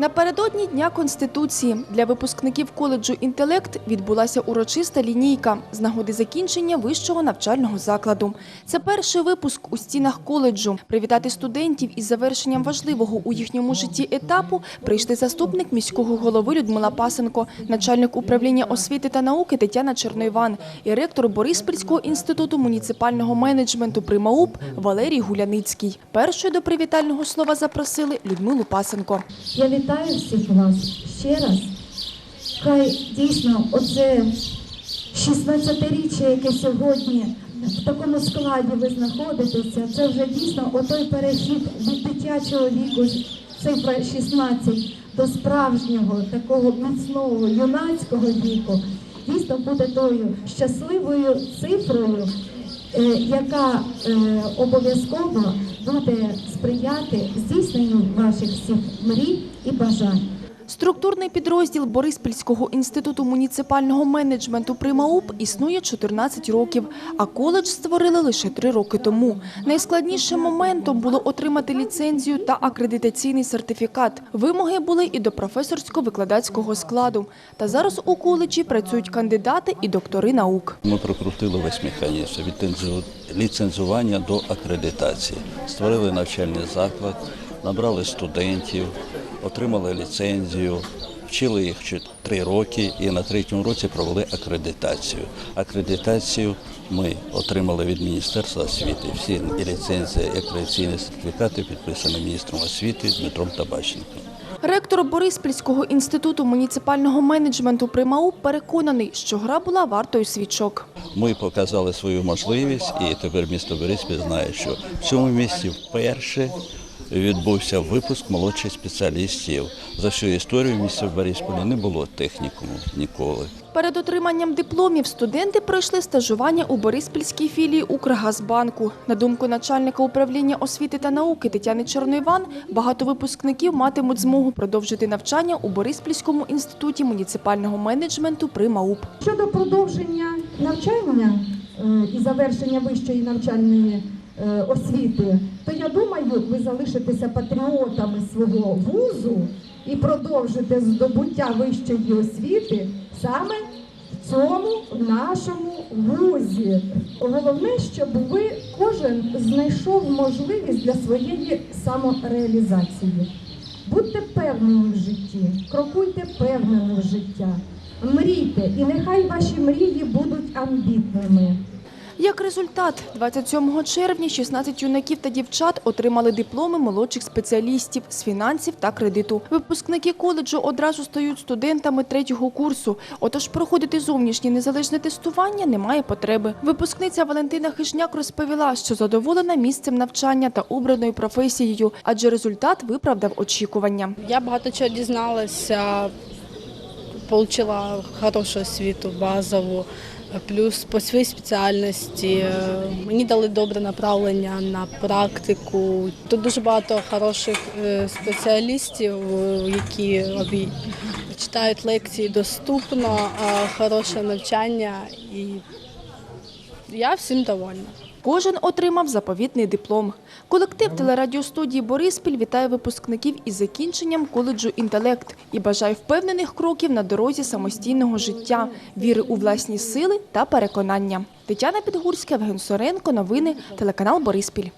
Напередодні Дня Конституції для випускників коледжу «Інтелект» відбулася урочиста лінійка з нагоди закінчення вищого навчального закладу. Це перший випуск у стінах коледжу. Привітати студентів із завершенням важливого у їхньому житті етапу прийшли заступник міського голови Людмила Пасенко, начальник управління освіти та науки Тетяна Черноїван і ректор Бориспільського інституту муніципального менеджменту при МАУП Валерій Гуляницький. Першою до привітального слова запросили Людмилу Пасенко. Вітаю всіх вас ще раз. Хай дійсно оце 16-річчя, яке сьогодні в такому складі ви знаходитеся, це вже дійсно отой перехід від дитячого віку, цифра 16, до справжнього, такого міцного, юнацького віку, дійсно буде тою щасливою цифрою, яка е, обов'язково буде сприяти здійсненню ваших всіх мрій і бажань. Структурний підрозділ Бориспільського інституту муніципального менеджменту при МАУП існує 14 років, а коледж створили лише 3 роки тому. Найскладнішим моментом було отримати ліцензію та акредитаційний сертифікат. Вимоги були і до професорсько-викладацького складу. Та зараз у коледжі працюють кандидати і доктори наук. Ми прокрутили весь механізм від ліцензування до акредитації. Створили навчальний заклад, набрали студентів, отримали ліцензію, вчили їх три роки і на третьому році провели акредитацію. Акредитацію ми отримали від Міністерства освіти. Всі і ліцензії, і акредитаційні сертифікати підписані міністром освіти Дмитром Табаченком. Ректор Бориспільського інституту муніципального менеджменту при МАУП переконаний, що гра була вартою свічок. Ми показали свою можливість, і тепер місто Бориспіль знає, що в цьому місті вперше відбувся випуск молодших спеціалістів. За всю історію місця в Борисполі не було технікуму ніколи. Перед отриманням дипломів студенти пройшли стажування у Бориспільській філії Укргазбанку. На думку начальника управління освіти та науки Тетяни Черноїван, багато випускників матимуть змогу продовжити навчання у Бориспільському інституті муніципального менеджменту при МАУП. Щодо продовження навчання е, і завершення вищої навчальної освіти, то я думаю, ви залишитеся патріотами свого вузу і продовжите здобуття вищої освіти саме в цьому нашому вузі. Головне, щоб ви кожен знайшов можливість для своєї самореалізації. Будьте впевнені в житті, крокуйте впевнено в життя, мрійте, і нехай ваші мрії будуть амбітними. Як результат, 27 червня 16 юнаків та дівчат отримали дипломи молодших спеціалістів з фінансів та кредиту. Випускники коледжу одразу стають студентами третього курсу, отож проходити зовнішнє незалежне тестування немає потреби. Випускниця Валентина Хижняк розповіла, що задоволена місцем навчання та обраною професією, адже результат виправдав очікування. Я багато чого дізналася, отримала хорошу освіту базову, плюс по своїй спеціальності. е, Мені дали добре направлення на практику. Тут дуже багато хороших е, спеціалістів, е, які читають лекції доступно, хороше навчання і я всім довольна. Кожен отримав заповітний диплом. Колектив телерадіостудії Бориспіль вітає випускників із закінченням коледжу «Інтелект» і бажає впевнених кроків на дорозі самостійного життя, віри у власні сили та переконання. Тетяна Підгурська, Евген Соренко. Новини. Телеканал Бориспіль.